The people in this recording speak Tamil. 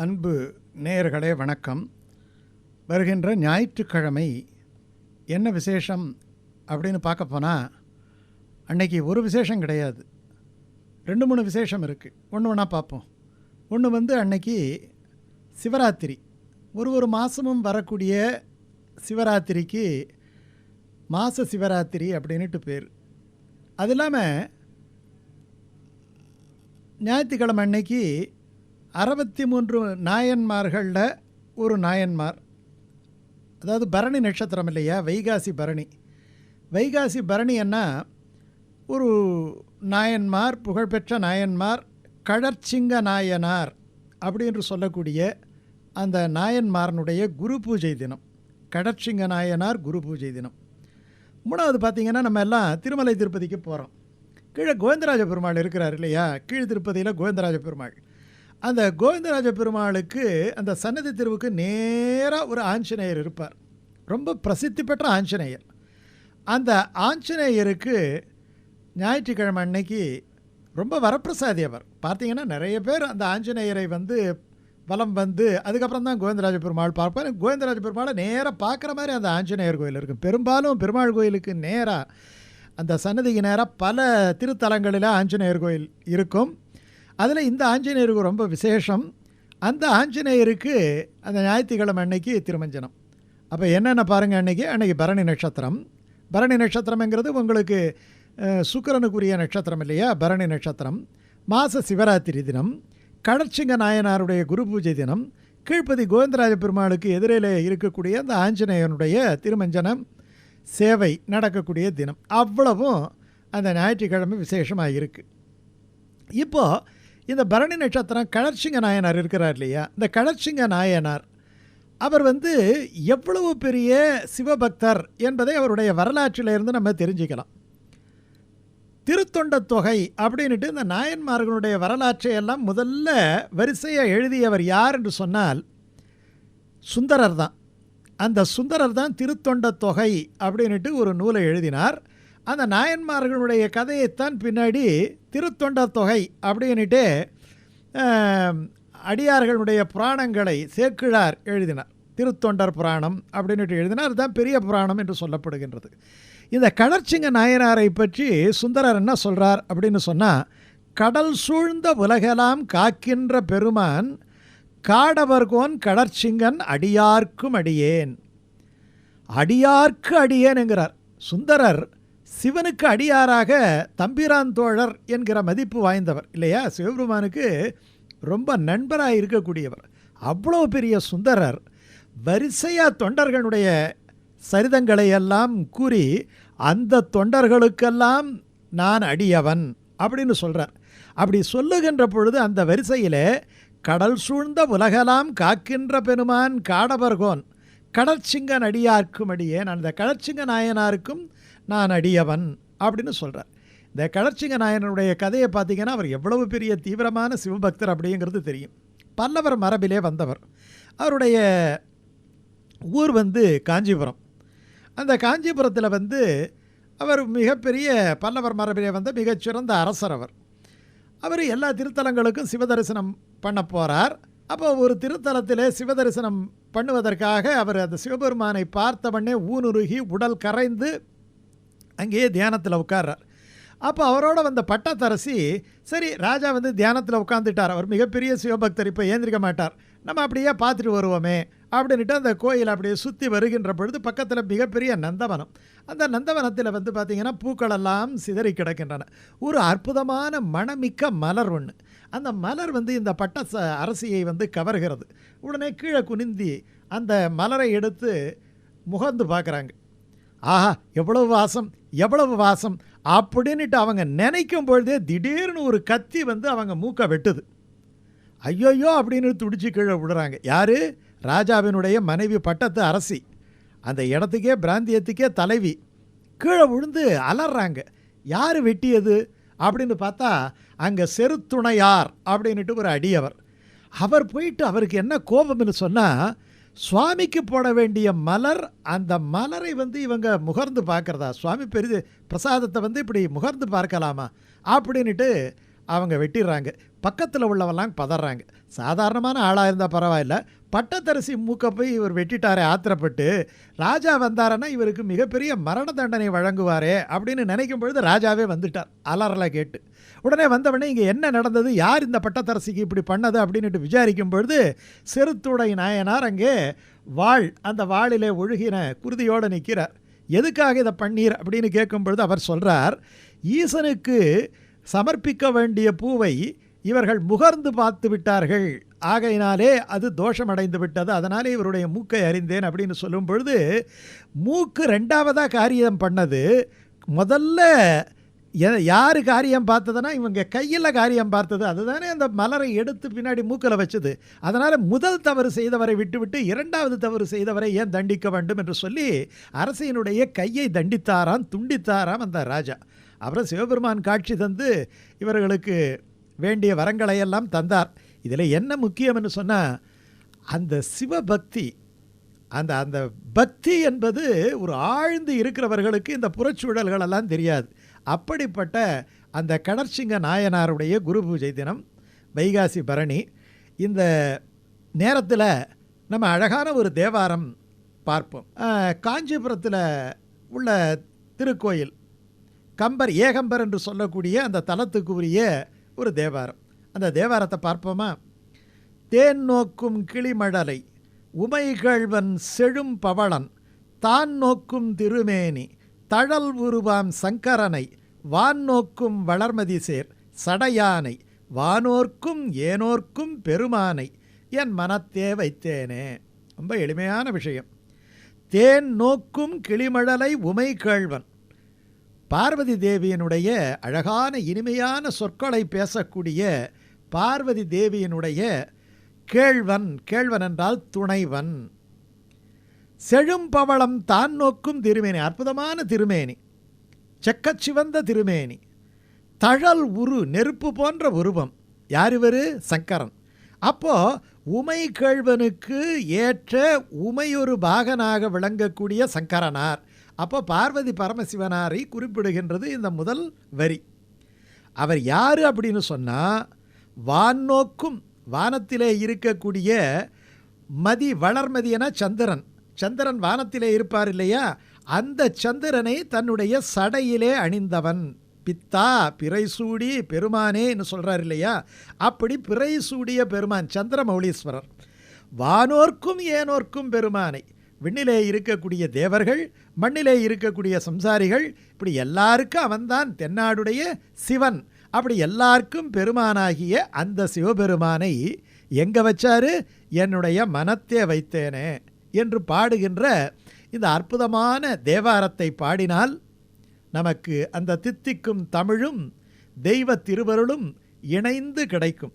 அன்பு நேயர்களே வணக்கம். வருகின்ற ஞாயிற்றுக்கிழமை என்ன விசேஷம் அப்படின்னு பார்க்க போனால் அன்னைக்கு ஒரு விசேஷம் கிடையாது. ரெண்டு மூணு விசேஷம் இருக்குது ஒன்று ஒன்றா பார்ப்போம். ஒன்று வந்து அன்னைக்கு சிவராத்திரி. ஒரு ஒரு மாதமும் வரக்கூடிய சிவராத்திரிக்கு மாத சிவராத்திரி அப்படின்ட்டு பேர். அது இல்லாமல் ஞாயிற்றுக்கிழமை அன்னைக்கு அறுபத்தி மூன்று நாயன்மார்களில் ஒரு நாயன்மார். அதாவது பரணி நட்சத்திரம் இல்லையா? வைகாசி பரணி. வைகாசி பரணி என்ன? ஒரு நாயன்மார் புகழ்பெற்ற நாயன்மார் கழற்சிங்க நாயனார் அப்படின்னு சொல்லக்கூடிய அந்த நாயன்மாரனுடைய குரு பூஜை தினம். கடற்சிங்க நாயனார் குரு பூஜை தினம். மூணாவது பார்த்திங்கன்னா நம்ம எல்லாம் திருமலை திருப்பதிக்கு போகிறோம் கீழே கோவிந்தராஜ பெருமாள் இருக்கிறார் இல்லையா? கீழ் திருப்பதியில் கோவிந்தராஜ பெருமாள். அந்த கோவிந்தராஜ பெருமாளுக்கு அந்த சன்னதி தெருவுக்கு நேராக ஒரு ஆஞ்சநேயர் இருப்பார். ரொம்ப பிரசித்தி பெற்ற ஆஞ்சநேயர். அந்த ஆஞ்சநேயருக்கு ஞாயிற்றுக்கிழமை அன்னைக்கு ரொம்ப வரப்பிரசாதி அவர். பார்த்தீங்கன்னா நிறைய பேர் அந்த ஆஞ்சநேயரை வந்து வலம் வந்து அதுக்கப்புறம் தான் கோவிந்தராஜ பெருமாள் பார்ப்பார். கோவிந்தராஜ பெருமாளை நேராக பார்க்குற மாதிரி அந்த ஆஞ்சநேயர் கோயில் இருக்கும் பெரும்பாலும் பெருமாள் கோயிலுக்கு நேராக அந்த சன்னதிக்கு நேராக பல திருத்தலங்களில் ஆஞ்சநேயர் கோயில் இருக்கும். அதில் இந்த ஆஞ்சநேயருக்கு ரொம்ப விசேஷம். அந்த ஆஞ்சநேயருக்கு அந்த ஞாயிற்றுக்கிழமை அன்னைக்கு திருமஞ்சனம். அப்போ என்னென்ன பாருங்கள் அன்றைக்கி அன்றைக்கி பரணி நட்சத்திரம். பரணி நட்சத்திரம்ங்கிறது உங்களுக்கு சுக்கரனுக்குரிய நட்சத்திரம் இல்லையா? பரணி நட்சத்திரம். மாத சிவராத்திரி தினம். கடற்சிங்க நாயனாருடைய குரு பூஜை தினம். கீழ்ப்பதி கோவிந்தராஜ பெருமாளுக்கு எதிரிலே இருக்கக்கூடிய அந்த ஆஞ்சநேயனுடைய திருமஞ்சனம் சேவை நடக்கக்கூடிய தினம். அவ்வளவும் அந்த ஞாயிற்றுக்கிழமை விசேஷமாக இருக்குது இப்போது இந்த பரணி நட்சத்திரம் கழற்சிங்க நாயனார் இருக்கிறார் இல்லையா? இந்த கழற்சிங்க நாயனார் அவர் வந்து எவ்வளவு பெரிய சிவபக்தர் என்பதை அவருடைய வரலாற்றிலிருந்து நம்ம தெரிஞ்சுக்கலாம். திருத்தொண்ட தொகை அப்படின்ட்டு இந்த நாயன்மார்களுடைய வரலாற்றை எல்லாம் முதல்ல வரிசையாக எழுதியவர் யார் என்று சொன்னால் சுந்தரர் தான். அந்த சுந்தரர் தான் திருத்தொண்ட தொகை அப்படின்ட்டு ஒரு நூலை எழுதினார். அந்த நாயன்மார்களுடைய கதையைத்தான் பின்னாடி திருத்தொண்ட தொகை அப்படின்ட்டு அடியார்களுடைய புராணங்களை சேர்க்கிழார் எழுதினார். திருத்தொண்டர் புராணம் அப்படின்ட்டு எழுதினார். அதுதான் பெரிய புராணம் என்று சொல்லப்படுகின்றது. இந்த கடற்சிங்க நாயனாரை பற்றி சுந்தரர் என்ன சொல்கிறார் அப்படின்னு சொன்னால் கடல் சூழ்ந்த உலகெல்லாம் காக்கின்ற பெருமான் காடவர்கோன் கடற்சிங்கன் அடியார்க்கும் அடியேன். அடியார்க்கு அடியேன் என்கிறார். சுந்தரர் சிவனுக்கு அடியாராக தம்பிரான் தோழர் என்கிற மதிப்பு வாய்ந்தவர் இல்லையா? சிவபெருமானுக்கு ரொம்ப நண்பராக இருக்கக்கூடியவர். அவ்வளோ பெரிய சுந்தரர். வரிசையாக தொண்டர்களுடைய சரிதங்களை எல்லாம் கூறி அந்த தொண்டர்களுக்கெல்லாம் நான் அடியவன் அப்படின்னு சொல்கிறார் அப்படி சொல்லுகின்ற பொழுது அந்த வரிசையில் கடல் சூழ்ந்த உலகலாம் காக்கின்ற பெருமான் காடவர்கோன் கடற்சிங்கன் அடியார்க்கும் அடியேன் அந்த கடற்சிங்க நாயனாருக்கும் நான் அடியவன் அப்படின்னு சொல்கிறார் இந்த கடற்சிங்க நாயனனுடைய கதையை பார்த்தீங்கன்னா அவர் எவ்வளவு பெரிய தீவிரமான சிவபக்தர் அப்படிங்கிறது தெரியும். பல்லவர் மரபிலே வந்தவர். அவருடைய ஊர் வந்து காஞ்சிபுரம். அந்த காஞ்சிபுரத்தில் வந்து அவர் மிகப்பெரிய பல்லவர் மரபிலே வந்த மிகச்சிறந்த அரசர் அவர். அவர் எல்லா திருத்தலங்களுக்கும் சிவதரிசனம் பண்ண போகிறார் அப்போ ஒரு திருத்தலத்திலே சிவதரிசனம் பண்ணுவதற்காக அவர் அந்த சிவபெருமானை பார்த்தவொடனே ஊனுருகி உடல் கரைந்து அங்கேயே தியானத்தில் உட்கார்றார். அப்போ அவரோட வந்த பட்டத்தரசி சரி ராஜா வந்து தியானத்தில் உட்காந்துட்டார் அவர் மிகப்பெரிய சிவபக்தர் இப்போ ஏந்திரிக்க மாட்டார். நம்ம அப்படியே பார்த்துட்டு வருவோமே அப்படின்ட்டு அந்த கோயில் அப்படியே சுற்றி வருகின்ற பொழுது பக்கத்தில் மிகப்பெரிய நந்தவனம். அந்த நந்தவனத்தில் வந்து பார்த்திங்கன்னா பூக்களெல்லாம் சிதறி கிடக்கின்றன. ஒரு அற்புதமான மணமிக்க மலர் ஒன்று அந்த மலர் வந்து இந்த பட்ட ச அரசியை வந்து கவர்கிறது. உடனே கீழே குனிந்தி அந்த மலரை எடுத்து முகந்து பார்க்குறாங்க. ஆஹா எவ்வளவு வாசம் எவ்வளவு வாசம் அப்படின்னுட்டு அவங்க நினைக்கும் பொழுதே திடீர்னு ஒரு கத்தி வந்து அவங்க மூக்கை வெட்டுது. ஐயோயோ அப்படின்னு துடிச்சு கீழே விடுறாங்க. யார்? ராஜாவினுடைய மனைவி பட்டத்து அரசி. அந்த இடத்துக்கே பிராந்தியத்துக்கே தலைவி. கீழே விழுந்து அலறாங்க. யார் வெட்டியது? அப்படின்னு பார்த்தா அங்கே செருத்துணையார் அப்படின்னுட்டு ஒரு அடியவர். அவர் போயிட்டு அவருக்கு என்ன கோபம்னு சொன்னால் சுவாமிக்கு போட வேண்டிய மலர் அந்த மலரை வந்து இவங்க முகர்ந்து பார்க்குறதா? சுவாமி பெரிய பிரசாதத்தை வந்து இப்படி முகர்ந்து பார்க்கலாமா? அப்படின்ட்டு அவங்க வெட்டிடுறாங்க. பக்கத்தில் உள்ளவெல்லாம் பதறாங்க. சாதாரணமான ஆளாக இருந்தால் பரவாயில்ல. பட்டத்தரசி மூக்கை போய் இவர் வெட்டிட்டாரே ஆத்திரப்பட்டு ராஜா வந்தாரன்னா இவருக்கு மிகப்பெரிய மரண தண்டனை வழங்குவாரே அப்படின்னு நினைக்கும் பொழுது ராஜாவே வந்துட்டார். அலறலை கேட்டு. உடனே வந்தவொடனே இங்கே என்ன நடந்தது? யார் இந்த பட்டத்தரசிக்கு இப்படி பண்ணது அப்படின்ட்டு விசாரிக்கும் பொழுது செருத்துடை நாயனார் அங்கே வாள். அந்த வாளிலே ஒழுகின குருதியோடு நிற்கிறார். எதுக்காக இதை பண்ணீர்? அப்படின்னு கேட்கும் பொழுது அவர் சொல்கிறார் ஈசனுக்கு சமர்ப்பிக்க வேண்டிய பூவை இவர்கள் முகர்ந்து பார்த்து விட்டார்கள். ஆகையினாலே அது தோஷமடைந்து விட்டது அதனாலே இவருடைய மூக்கை அறிந்தேன் அப்படின்னு சொல்லும் பொழுது மூக்கு ரெண்டாவதாக காரியம் பண்ணது. முதல்ல யார் காரியம் பார்த்ததுன்னா இவங்க கையில் காரியம் பார்த்தது. அதுதானே அந்த மலரை எடுத்து பின்னாடி மூக்கில் வச்சது. அதனால் முதல் தவறு செய்தவரை விட்டுவிட்டு இரண்டாவது தவறு செய்தவரை ஏன் தண்டிக்க வேண்டும் என்று சொல்லி அரசினுடைய கையை தண்டித்தாராம் துண்டித்தாராம் அந்த ராஜா. அப்புறம் சிவபெருமான் காட்சி தந்து இவர்களுக்கு வேண்டிய வரங்களை எல்லாம் தந்தார். இதில் என்ன முக்கியம்னு சொன்னால் அந்த சிவபக்தி அந்த அந்த பக்தி என்பது ஒரு ஆழ்ந்து இருக்கிறவர்களுக்கு இந்த புறச்சூழல்களெல்லாம் தெரியாது. அப்படிப்பட்ட அந்த கடற்சிங்க நாயனாருடைய குரு பூஜை தினம் வைகாசி பரணி இந்த நேரத்தில் நம்ம அழகான ஒரு தேவாரம் பார்ப்போம். காஞ்சிபுரத்தில் உள்ள திருக்கோயில் கம்பர் ஏகம்பர் என்று சொல்லக்கூடிய அந்த தலத்துக்கு உரிய ஒரு தேவாரம். அந்த தேவாரத்தை பார்ப்போமா? தேன் நோக்கும் கிளிமழலை உமைகள்வன் செழும் பவளன் தான் நோக்கும் திருமேனி தழல் உருவாம் சங்கரனை வான் நோக்கும் வளர்மதி சேர் சடையானை வானோர்க்கும் ஏனோர்க்கும் பெருமானை என் மனத்தே வைத்தேனே. ரொம்ப எளிமையான விஷயம். தேன் நோக்கும் கிளிமழலை உமை கேழ்வன் பார்வதி தேவியினுடைய அழகான இனிமையான சொற்களை பேசக்கூடிய பார்வதி தேவியினுடைய கேழ்வன் கேழ்வன் என்றால் துணைவன். செழும்பவளம் தான் நோக்கும் திருமேனி அற்புதமான திருமேனி செக்கச் சிவந்த திருமேனி தழல் உரு நெருப்பு போன்ற உருவம். யார் இவர்? சங்கரன். அப்போ உமை கேழ்வனுக்கு ஏற்ற உமையொரு பாகனாக விளங்கக்கூடிய சங்கரனார். அப்போ பார்வதி பரமசிவனாரை குறிப்பிடுகின்றது இந்த முதல் வரி. அவர் யார் அப்படின்னு சொன்னால் வானோக்கும் வானத்திலே இருக்கக்கூடிய மதி வளர்மதி என சந்திரன். சந்திரன் வானத்திலே இருப்பார் இல்லையா? அந்த சந்திரனை தன்னுடைய சடையிலே அணிந்தவன். பித்தா பிறை சூடி பெருமானேன்னு சொல்கிறார் இல்லையா? அப்படி பிறை சூடிய பெருமான் சந்திரமௌலீஸ்வரர். வானோர்க்கும் ஏனோர்க்கும் பெருமானை. விண்ணிலே இருக்கக்கூடிய தேவர்கள் மண்ணிலே இருக்கக்கூடிய சம்சாரிகள் இப்படி எல்லாருக்கும் அவன்தான் தென்னாடுடைய சிவன். அப்படி எல்லாருக்கும் பெருமானாகிய அந்த சிவபெருமானை எங்கே வச்சாரு? என்னுடைய மனத்தே வைத்தேனே என்று பாடுகின்ற இந்த அற்புதமான தேவாரத்தை பாடினால் நமக்கு அந்த தித்திக்கும் தமிழும் தெய்வ திருவருளும் இணைந்து கிடைக்கும்.